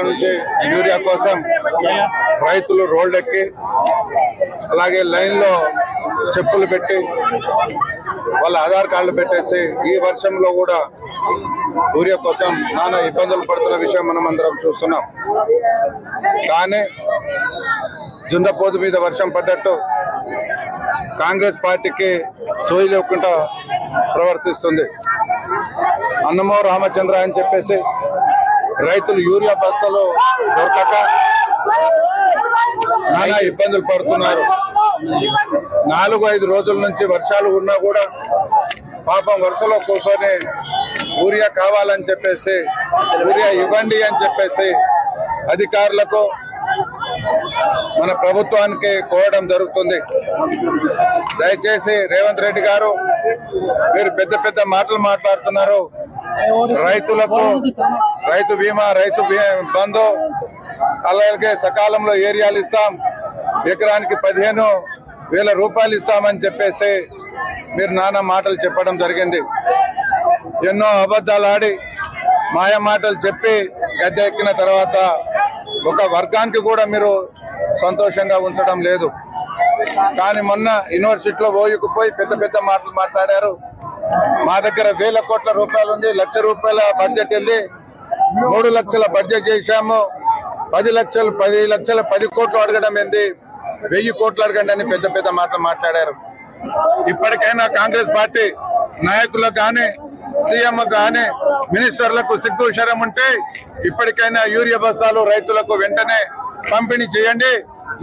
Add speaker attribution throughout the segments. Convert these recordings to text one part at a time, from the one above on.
Speaker 1: రోజుల నుంచి యూరియా కోసం రైతులు రోడ్లెక్కి అలాగే లైన్లో చెప్పులు పెట్టి వాళ్ళ ఆధార్ కార్డులు పెట్టేసి ఈ వర్షంలో కూడా యూరియా కోసం నానా ఇబ్బందులు పడుతున్న విషయం మనం అందరం చూస్తున్నాం. కానీ జుండపోతు మీద వర్షం పడ్డట్టు కాంగ్రెస్ పార్టీకి సోయి లేకుండా ప్రవర్తిస్తుంది. అన్నమో రామచంద్ర అని చెప్పేసి రైతులు యూరియా బస్తాలు దొరకక నానా ఇబ్బందులు పడుతున్నారు. నాలుగు ఐదు రోజుల నుంచి వర్షాలు ఉన్నా కూడా పాపం వరుసలో కూర్చొని యూరియా కావాలని చెప్పేసి యూరియా ఇవ్వండి అని చెప్పేసి అధికారులకు మన ప్రభుత్వానికి కోరడం జరుగుతుంది. దయచేసి రేవంత్ రెడ్డి గారు మీరు పెద్ద పెద్ద మాటలు మాట్లాడుతున్నారు. రైతులకు రైతు బీమా రైతు బంధు అలాగే సకాలంలో ఏరియాలు ఇస్తాం. ఎకరానికి పదిహేను వేల రూపాయలు ఇస్తామని చెప్పేసి మీరు నానా మాటలు చెప్పడం జరిగింది. ఎన్నో అబద్ధాలు ఆడి మాయ మాటలు చెప్పి గద్దె ఎక్కిన తర్వాత ఒక వర్గానికి కూడా మీరు సంతోషంగా ఉంచడం లేదు. కానీ మొన్న యూనివర్సిటీలో పోయికు పోయి పెద్ద పెద్ద మాటలు మాట్లాడారు. మా దగ్గర వేల కోట్ల రూపాయలు ఉంది లక్ష రూపాయల బడ్జెట్ ఉంది. మూడు లక్షల బడ్జెట్ చేశాము. పది లక్షలు పది లక్షల పది కోట్లు అడగడం ఏంది? వెయ్యి కోట్లు అడగండి అని పెద్ద పెద్ద మాటలు మాట్లాడారు. ఇప్పటికైనా కాంగ్రెస్ పార్టీ నాయకులకు కానీ సీఎం కానీ మినిస్టర్లకు సిగ్గు శరం ఉంటే ఇప్పటికైనా యూరియా బస్తాలు రైతులకు వెంటనే పంపిణీ చేయండి.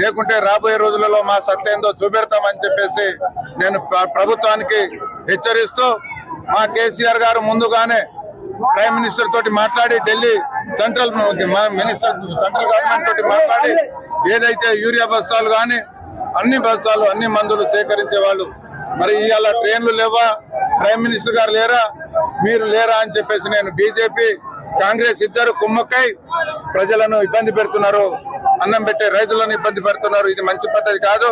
Speaker 1: లేకుంటే రాబోయే రోజులలో మా సత్తా ఏందో చూపెడతామని చెప్పేసి నేను ప్రభుత్వానికి హెచ్చరిస్తూ మా కేసీఆర్ గారు ముందుగానే ప్రైమ్ మినిస్టర్ తోటి మాట్లాడి Delhi central minister central government తోటి మాట్లాడి ఏదైతే యూరియా బస్తాలు కానీ అన్ని బస్తాలు అన్ని మందులు సేకరించే వాళ్ళు. మరి ఇవాళ ట్రైన్లు లేవా? ప్రైమ్ మినిస్టర్ గారు లేరా? మీరు లేరా అని చెప్పేసి నేను బీజేపీ కాంగ్రెస్ ఇద్దరు కుమ్మక్కై ప్రజలను ఇబ్బంది పెడుతున్నారు. అన్నం పెట్టే రైతులను ఇబ్బంది పెడుతున్నారు. ఇది మంచి పద్ధతి కాదు.